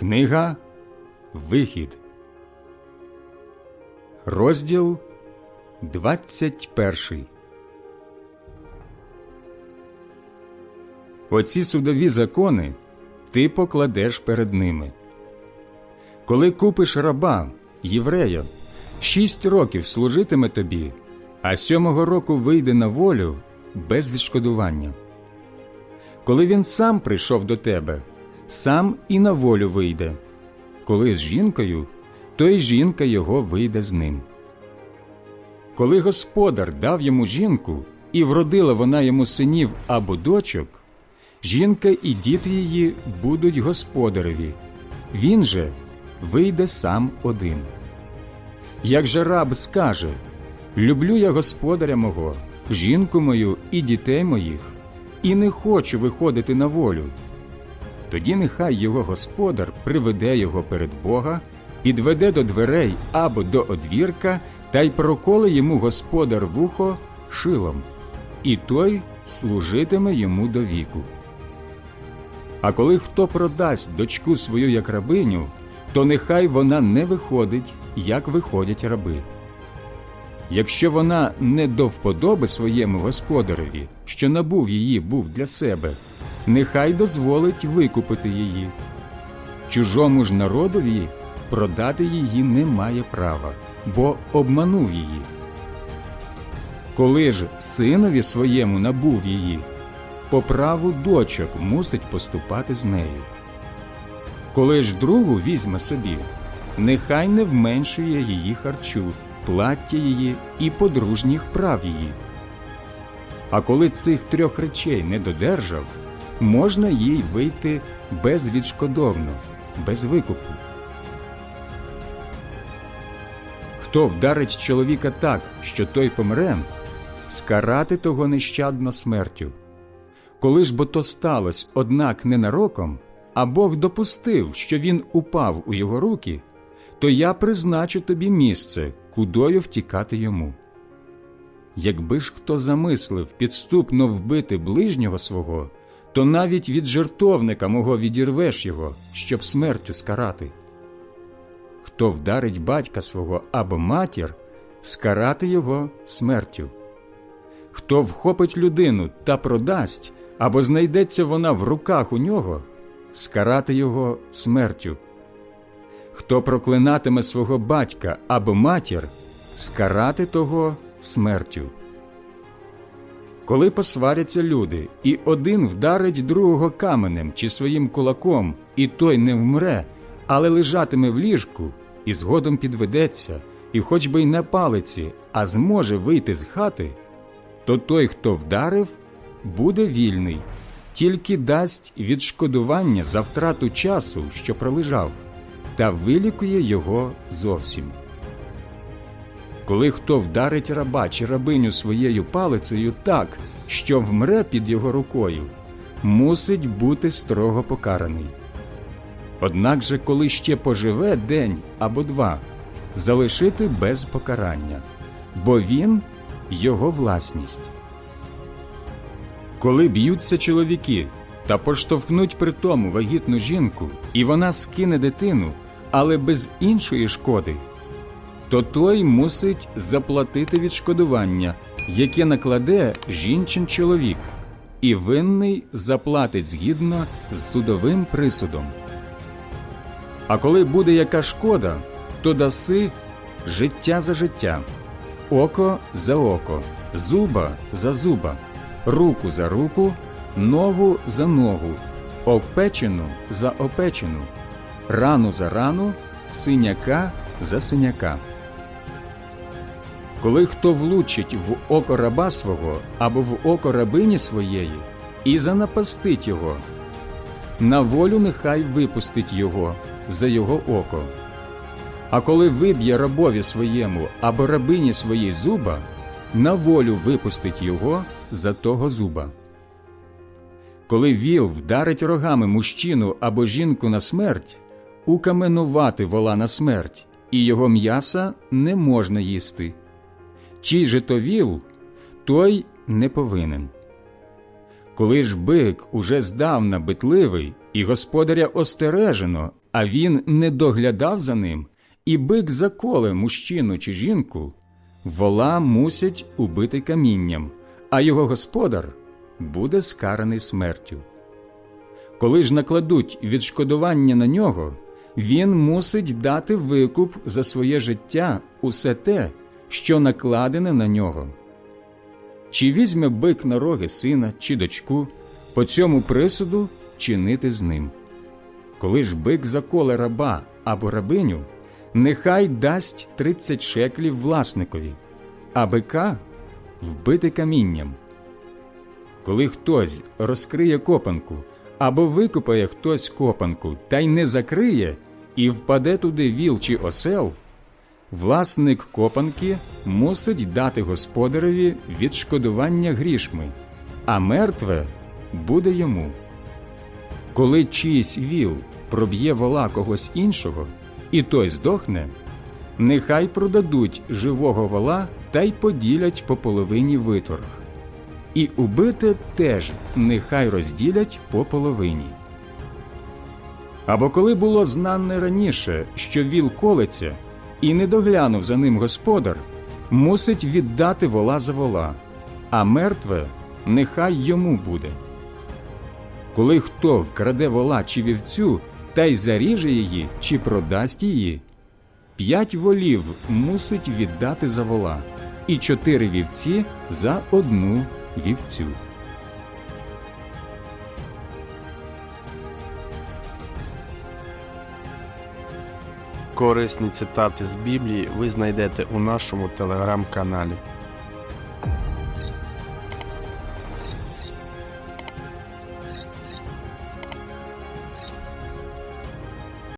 Книга Вихід, розділ 21 Оці судові закони ти покладеш перед ними. Коли купиш раба, єврея, шість років служитиме тобі, а сьомого року вийде на волю без відшкодування. Коли він сам прийшов до тебе, сам і на волю вийде. Коли з жінкою, то й жінка його вийде з ним. Коли господар дав йому жінку, і вродила вона йому синів або дочок, жінка і діти її будуть господареві, він же вийде сам один. Як же раб скаже Люблю я господаря мого, жінку мою і дітей моїх, і не хочу виходити на волю. Тоді нехай його господар приведе його перед Бога, підведе до дверей або до одвірка та й проколе йому господар вухо шилом, і той служитиме йому до віку. А коли хто продасть дочку свою як рабиню, то нехай вона не виходить, як виходять раби. Якщо вона не до вподоби своєму господареві, що набув її був для себе, нехай дозволить викупити її. Чужому ж народові продати її не має права, бо обманув її. Коли ж синові своєму набув її, по праву дочок мусить поступати з нею. Коли ж другу візьме собі, нехай не вменшує її харчу, плаття її і подружніх прав її. А коли цих трьох речей не додержав, можна їй вийти безвідшкодовно, без викупу. Хто вдарить чоловіка так, що той помре, скарати того нещадно смертю. Коли ж бо то сталося, однак ненароком, а Бог допустив, що він упав у його руки, то я призначу тобі місце, кудою втікати йому. Якби ж хто замислив підступно вбити ближнього свого, то навіть від жертовника мого відірвеш його, щоб смертю скарати. Хто вдарить батька свого або матір, скарати його смертю. Хто вхопить людину та продасть, або знайдеться вона в руках у нього, скарати його смертю. Хто проклинатиме свого батька або матір, скарати того смертю. Коли посваряться люди, і один вдарить другого каменем чи своїм кулаком, і той не вмре, але лежатиме в ліжку, і згодом підведеться, і хоч би й на палиці, а зможе вийти з хати, то той, хто вдарив, буде вільний, тільки дасть відшкодування за втрату часу, що пролежав, та вилікує його зовсім. Коли хто вдарить раба чи рабиню своєю палицею так, що вмре під його рукою, мусить бути строго покараний. Однак же, коли ще поживе день або два, залишити без покарання, бо він його власність. Коли б'ються чоловіки та поштовхнуть при тому вагітну жінку, і вона скине дитину, але без іншої шкоди, то той мусить заплатити відшкодування, яке накладе жінчин чоловік, і винний заплатить згідно з судовим присудом. А коли буде яка шкода, то даси життя за життя, око за око, зуба за зуба, руку за руку, ногу за ногу, опечену за опечену, рану за рану, синяка за синяка. Коли хто влучить в око раба свого або в око рабині своєї і занапастить його, на волю нехай випустить його за його око. А коли виб'є рабові своєму або рабині своїй зуба, на волю випустить його за того зуба. Коли віл вдарить рогами мужчину або жінку на смерть, укаменувати вола на смерть, і його м'яса не можна їсти. Чий же то віл, той не повинен. Коли ж бик уже здавна битливий і господаря остережено, а він не доглядав за ним, і бик заколе мужчину чи жінку, вола мусять убити камінням, а його господар буде скараний смертю. Коли ж накладуть відшкодування на нього, він мусить дати викуп за своє життя усе те, що накладене на нього. Чи візьме бик на роги сина чи дочку, по цьому присуду чинити з ним. Коли ж бик заколе раба або рабиню, нехай дасть тридцять шеклів власникові, а бика вбити камінням. Коли хтось розкриє копанку або викопає хтось копанку та й не закриє, і впаде туди віл чи осел, власник копанки мусить дати господареві відшкодування грішми, а мертве буде йому. Коли чийсь віл проб'є вола когось іншого, і той здохне, нехай продадуть живого вола та й поділять по половині виторг. І убите теж нехай розділять по половині. Або коли було знане раніше, що віл колеться, і не доглянув за ним господар, мусить віддати вола за вола, а мертве нехай йому буде. Коли хто вкраде вола чи вівцю та й заріже її чи продасть її, п'ять волів мусить віддати за вола, і чотири вівці за одну вівцю. корисні цитати з Біблії ви знайдете у нашому телеграм-каналі.